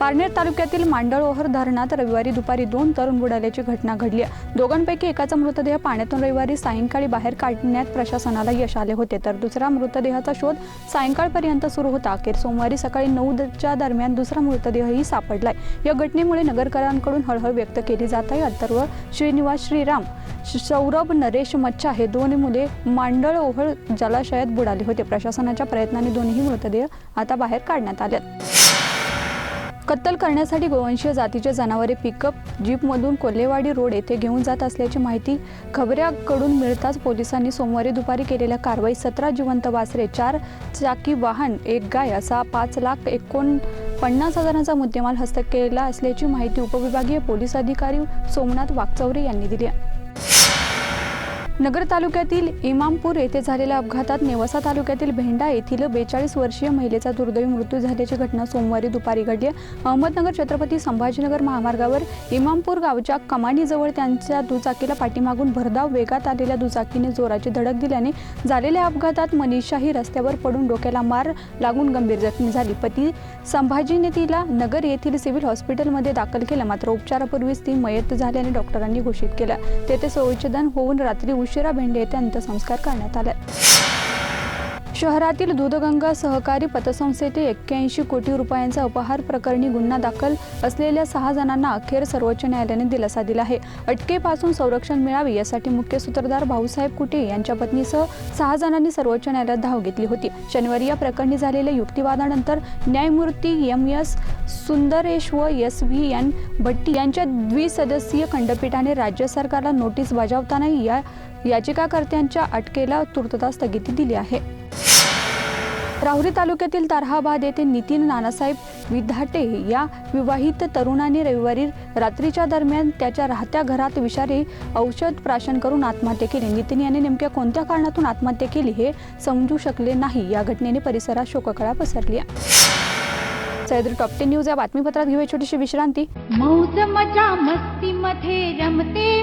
पारनेर तालुक्यातील मांडळओहर धरणात रविवारी दुपारी दोन तरुण बुडाल्याची घटना घडली आहे. दोघांपैकी एकाचा मृतदेह पाण्यातून रविवारी सायंकाळी बाहेर काढण्यात प्रशासनाला यश आले होते तर दुसरा मृतदेहाचा शोध सायंकाळपर्यंत सुरू होता. अखेर सोमवारी सकाळी नऊच्या दरम्यान दुसरा मृतदेहही सापडलाय या घटनेमुळे नगरकरांकडून हळहळ व्यक्त केली जात आहे. अथर्व श्रीनिवास श्रीराम सौरभ नरेश मच्छा हे दोन मुले मांडळ ओहळ जलाशयात बुडाले होते. प्रशासनाच्या प्रयत्नांनी दोन्ही मृतदेह आता बाहेर काढण्यात आले कत्तल करण्यासाठी गोवंशीय जातीचे जनावरे पिकअप जीपमधून कोल्हेवाडी रोड येथे घेऊन जात असल्याची माहिती खबऱ्याकडून मिळताच पोलिसांनी सोमवारी दुपारी केलेल्या कारवाईत सतरा जिवंत वासरे चार चाकी वाहन एक गाय असा पाच लाख एकोण पन्नास हजारांचा मुद्देमाल हस्तक केला असल्याची माहिती उपविभागीय पोलीस अधिकारी सोमनाथ वागचौरे यांनी दिली आहे. नगर तालुक्यातील इमामपूर येथे झालेल्या अपघातात नेवासा तालुक्यातील भेंडा येथील बेचाळीस वर्षीय महिलेचा दुर्दैवी मृत्यू झाल्याची घटना सोमवारी दुपारी घडली. अहमदनगर छत्रपती संभाजीनगर महामार्गावर इमामपूर गावच्या कमानीजवळ त्यांच्या दुचाकीला पाठीमागून भरधाव वेगात आलेल्या दुचाकीने जोराची धडक दिल्याने झालेल्या अपघातात मनीषाही रस्त्यावर पडून डोक्याला मार लागून गंभीर जखमी झाली. पती संभाजीने तिला नगर येथील सिव्हिल हॉस्पिटलमध्ये दाखल केलं. मात्र उपचारापूर्वीच ती मयत झाल्याने डॉक्टरांनी घोषित केलं. तेथे संशोधन होऊन रात्री उशिरा भेंडे येथे अंत्यसंस्कार करण्यात आले. शहरातील दूधगंगा सहकारी पतसंस्थेचे एक्क्याऐंशी कोटी रुपयांचा अपहार प्रकरणी गुन्हा दाखल असलेल्या सहा जणांना अखेर सर्वोच्च न्यायालयाने दिलासा दिला आहे. अटकेपासून संरक्षण मिळावे यासाठी मुख्य सूत्रधार भाऊसाहेब कुटे यांच्या पत्नीसह सहा जणांनी सर्वोच्च न्यायालयात धाव घेतली होती. शनिवारी या प्रकरणी झालेल्या युक्तिवादानंतर न्यायमूर्ती एम एस सुंदरेश व एस व्ही एन भट्टी यांच्या द्विसदस्यीय खंडपीठाने राज्य सरकारला नोटीस बजावताना या याचिकाकर्त्यांच्या अटकेला तुर्तता स्थगिती दिली आहे. राहुरी तालुक्यातील तारहाबाद येथे नितीन नानासाहेब विधाटे या विवाहित तरुणाने रविवारी रात्रीच्या दरम्यान त्याच्या राहत्या घरात विषारी औषध प्राशन करून आत्महत्या केली. नितीन याने नेमक्या कोणत्या कारणातून आत्महत्या केली हे समजू शकले नाही. या घटनेने परिसरात शोककळा पसरली आहे. सह्याद्री टॉप टेन न्यूज या बातमीपत्रात घेऊया छोटीशी विश्रांती. मौज मजा मस्ती मध्ये रमते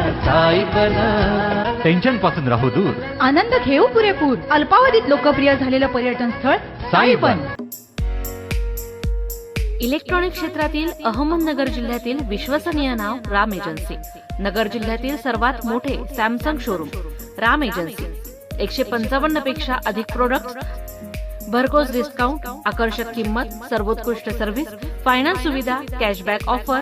टेन्शनपासून राहू दूर. आनंद घेऊ पुरेपूर. अल्पावधीत लोकप्रिय झालेलं पर्यटन स्थळ साईबन इलेक्ट्रॉनिक क्षेत्रातील अहमदनगर जिल्ह्यातील विश्वसनीय नाव राम एजन्सी. नगर जिल्ह्यातील सर्वात मोठे सॅमसंग शोरूम राम एजन्सी. एकशे पंचावन्नपेक्षा अधिक प्रोडक्ट भरघोस डिस्काउंट आकर्षक किंमत सर्वोत्कृष्ट सर्व्हिस फायनान्स सुविधा कॅशबॅक ऑफर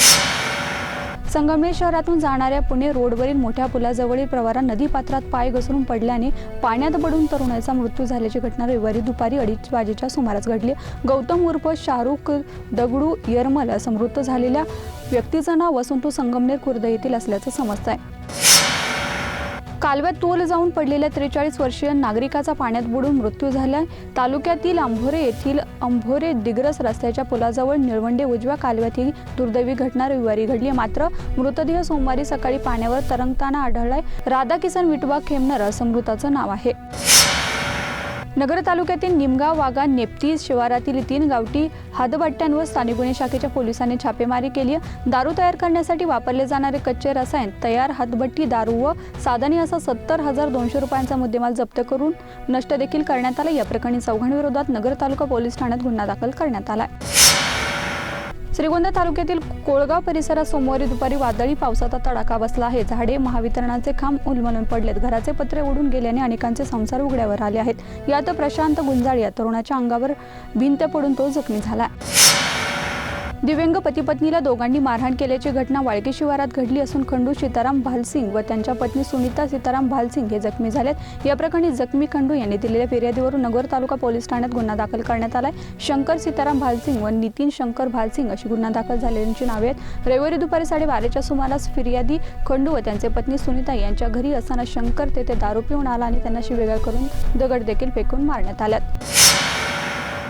संगमनेर शहरातून जाणाऱ्या पुणे रोडवरील मोठ्या पुलाजवळील प्रवारा नदीपात्रात पाय घसरून पडल्याने पाण्यात पडून तरुणाचा मृत्यू झाल्याची घटना रविवारी दुपारी अडीच वाजेच्या सुमारास घडली. गौतम उर्फ शाहरुख दगडू यरमल असं मृत झालेल्या व्यक्तीचं नाव असून तो संगमनेर खुर्द येथील असल्याचं समजत आहे कालव्यात तोल जाऊन पडलेल्या त्रेचाळीस वर्षीय नागरिकाचा पाण्यात बुडून मृत्यू झाला तालुक्यातील अंभोरे येथील अंभोरे दिग्रस रस्त्याच्या पुलाजवळ निळवंडे उजव्या कालव्यातील दुर्दैवी घटना रविवारी घडली. मात्र मृतदेह सोमवारी सकाळी पाण्यावर तरंगताना आढळलाय. राधा किसन विटवा खेमनर असं मृताचं नाव आहे. नगर तालुक्यातील निमगाव वागा नेप्ती शिवारातील तीन गावठी हातभट्ट्यांवर स्थानिक गुन्हे शाखेच्या पोलिसांनी छापेमारी केली आहे. दारू तयार करण्यासाठी वापरले जाणारे कच्चे रसायन तयार हातभट्टी दारू व साधने असा सत्तर हजार दोनशे रुपयांचा मुद्देमाल जप्त करून नष्ट देखील करण्यात आला या प्रकरणी चौघांविरोधात नगर तालुका पोलीस ठाण्यात गुन्हा दाखल करण्यात आला श्रीगोंदा तालुक्यातील कोळगाव परिसरात सोमवारी दुपारी वादळी पावसाचा तडाखा बसला आहे. झाडे महावितरणाचे खांब उलमलून पडलेत. घराचे पत्रे उडून गेल्याने अनेकांचे संसार उघड्यावर आले आहेत. यात प्रशांत गुंजाळ या तरुणाच्या अंगावर भिंत पडून तो जखमी झाला. दिव्यांग पती पत्नीला दोघांनी मारहाण केल्याची घटना वाळके शिवारात घडली असून खंडू सीताराम भालसिंग व त्यांच्या पत्नी सुनीता सीताराम भालसिंग हे जखमी झालेत. या प्रकरणी जखमी खंडू यांनी दिलेल्या फिर्यादीवरून नगर तालुका पोलीस ठाण्यात गुन्हा दाखल करण्यात आलाय. शंकर सीताराम भालसिंग व नितीन शंकर भालसिंग अशी गुन्हा दाखल झालेल्यांची नावे आहेत. रविवारी दुपारी साडेबाराच्या सुमारास फिर्यादी खंडू व त्यांचे पत्नी सुनीता यांच्या घरी असताना शंकर तेथे दारू पिऊन आला आणि त्यांना शिवेगाळ करून दगड देखील फेकून मारण्यात आल्यात.